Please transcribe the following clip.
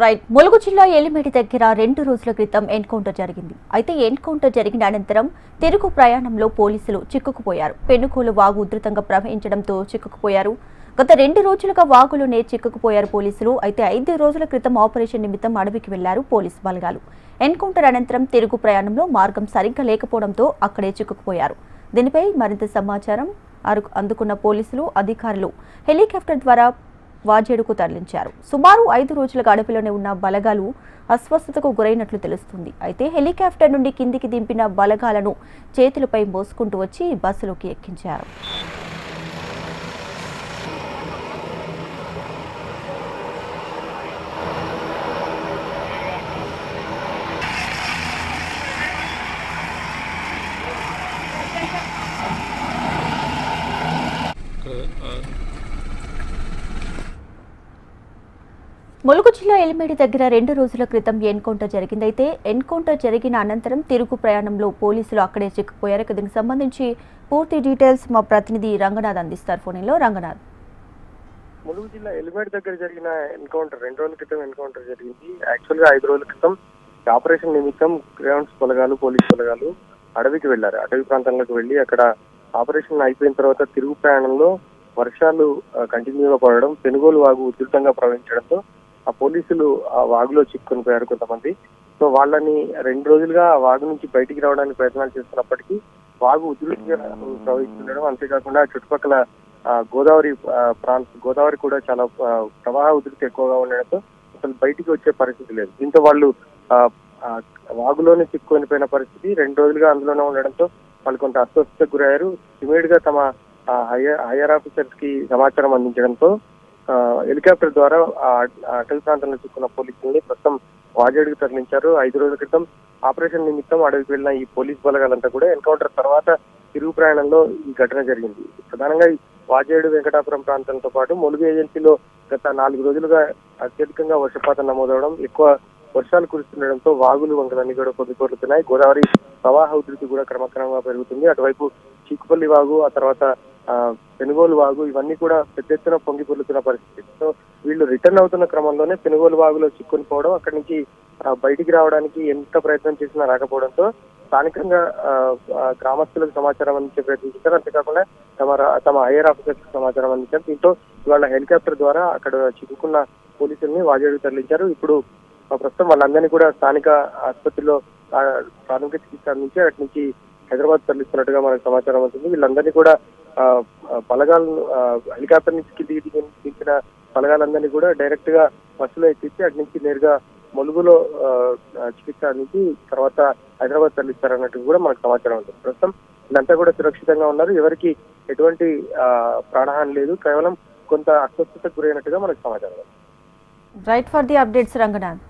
Right. Mulugu జిల్లా ఎలిమేటి దగ్గర రెండు రోజుల క్రితం ఎన్కౌంటర్ జరిగింది. అయితే ఎన్కౌంటర్ జరిగిన అనంతరం తిరుగు ప్రయాణంలో పోలీసులు చిక్కుకుపోయారు. పెనుకోలు వాగు ఉధృతంగా ప్రవహించడంతో చిక్కుకుపోయారు. గత రెండు రోజులుగా వాగులోనే చిక్కుకుపోయారు పోలీసులు. అయితే ఐదు రోజుల క్రితం ఆపరేషన్ నిమిత్తం అడవికి వెళ్ళారు పోలీసు బలగాలు. ఎన్కౌంటర్ అనంతరం తిరుగు ప్రయాణంలో మార్గం సరిగ్గా లేకపోవడంతో అక్కడే చిక్కుకుపోయారు. దీనిపై మరింత సమాచారం అందుకున్న పోలీసులు అధికారులు హెలికాప్టర్ ద్వారా వాజేడుకు తరలించారు. సుమారు ఐదు రోజులుగా అడవిలోనే ఉన్న బలగాలు అస్వస్థతకు గురైనట్లు తెలుస్తుంది. అయితే హెలికాప్టర్ నుండి కిందికి దింపిన బలగాలను చేతులపై మోసుకుంటూ వచ్చి బస్సులోకి ఎక్కించారు. ములుగు జిల్లా ఎలిమేడి దగ్గర రెండు రోజుల క్రితం ఎన్కౌంటర్ జరిగింది. అయితే ఎన్కౌంటర్ జరిగిన అనంతరం తిరుగు ప్రయాణంలో పోలీసులు అక్కడే చిక్కుపోయారు. దీనికి సంబంధించి పూర్తి డీటెయిల్స్ మా ప్రతినిధి రంగనాథ్ అందిస్తారు ఫోన్లో. రంగనాథ్. ములుగు జిల్లా ఎలిమేడి దగ్గర జరిగిన ఎన్కౌంటర్ రెండు రోజుల క్రితం ఎన్కౌంటర్ జరిగింది. యాక్చువల్గా ఐదు రోజుల క్రితం ఆపరేషన్ నిమిత్తం గ్రౌండ్స్ బలగాలు పోలీస్ బలగాలు అడవికి వెళ్ళారు అటవీ ప్రాంతంలోకి వెళ్ళి అక్కడ ఆపరేషన్ అయిపోయిన తర్వాత తిరుగు ప్రయాణంలో వర్షాలు కంటిన్యూగా పడడం పెనుగోలు వాగు ఉధృతంగా ప్రవహించడంతో ఆ పోలీసులు ఆ వాగులో చిక్కుకొనిపోయారు కొంతమంది. సో వాళ్ళని రెండు రోజులుగా ఆ వాగు నుంచి బయటికి రావడానికి ప్రయత్నాలు చేస్తున్నప్పటికీ వాగు ఉధృతిగా ప్రవహిస్తుండడం అంతేకాకుండా చుట్టుపక్కల ఆ, గోదావరి ప్రాంత గోదావరి కూడా చాలా ప్రవాహ ఉధృతి ఎక్కువగా ఉండడంతో అసలు బయటికి వచ్చే పరిస్థితి లేదు. దీంతో వాళ్ళు ఆ, వాగులోనే చిక్కుకొని పోయిన పరిస్థితి రెండు రోజులుగా అందులోనే ఉండడంతో వాళ్ళు కొంత అస్వస్థతకు గురయ్యారు. ఇమీడియట్గా తమ ఆ, హైయర్ హయ్యర్ ఆఫీసర్స్కి సమాచారం అందించడంతో హెలికాప్టర్ ద్వారా ఆ అటవీ ప్రాంతంలో చిక్కున్న పోలీసుల్ని ప్రస్తుతం వాజేడుకు తరలించారు. ఐదు రోజుల క్రితం ఆపరేషన్ నిమిత్తం అడవికి వెళ్ళిన ఈ పోలీస్ బలగాలంతా కూడా ఎన్కౌంటర్ తర్వాత తిరుగు ప్రయాణంలో ఈ ఘటన జరిగింది. ప్రధానంగా వాజేడు వెంకటాపురం ప్రాంతంతో పాటు ములుగు ఏజెన్సీలో గత నాలుగు రోజులుగా అత్యధికంగా వర్షపాతం నమోదవడం ఎక్కువ వర్షాలు కురుస్తుండడంతో వాగులు వంకలన్నీ కూడా పొద్దుపొరుతున్నాయి గోదావరి ప్రవాహ ఉధృతి కూడా క్రమక్రమంగా పెరుగుతుంది. అటువైపు చీకుపల్లి వాగు ఆ తర్వాత పెనుగోలు వాగు ఇవన్నీ కూడా పెద్ద ఎత్తున పొంగి పొర్లుతున్న పరిస్థితి. సో వీళ్ళు రిటర్న్ అవుతున్న క్రమంలోనే పెనుగోలు వాగులో చిక్కుని పోవడం అక్కడి నుంచి బయటికి రావడానికి ఎంత ప్రయత్నం చేసినా రాకపోవడంతో స్థానికంగా ఆ, గ్రామస్తులకు సమాచారం అందించే ప్రయత్నించారు అంతేకాకుండా తమ తమ హైయర్ ఆఫీసర్స్ సమాచారం అందించారు. దీంతో ఇవాళ హెలికాప్టర్ ద్వారా అక్కడ చిక్కుకున్న పోలీసుల్ని వాజేడు తరలించారు. ఇప్పుడు ప్రస్తుతం వాళ్ళందరినీ కూడా స్థానిక ఆసుపత్రిలో ప్రాథమిక చికిత్స అందించి అటు నుంచి హైదరాబాద్ తరలిస్తున్నట్టుగా మనకు సమాచారం అవుతుంది వీళ్ళందరినీ కూడా ఆ, హెలికాప్టర్ నుంచి కిందికి దిగి- దించిన బలగాలందరినీ కూడా డైరెక్ట్గా బస్సులో ఎక్కించి అటు నుంచి నేరుగా ములుగులో చికిత్స అందించి తర్వాత హైదరాబాద్ తరలిస్తారన్నట్టు కూడా మనకు సమాచారం ఉంటుంది ప్రస్తుతం వీళ్ళంతా కూడా సురక్షితంగా ఉన్నారు. ఎవరికి ఎటువంటి ప్రాణహాని లేదు. కేవలం కొంత అస్వస్థతకు గురైనట్టుగా మనకు సమాచారం right for the updates Ranganath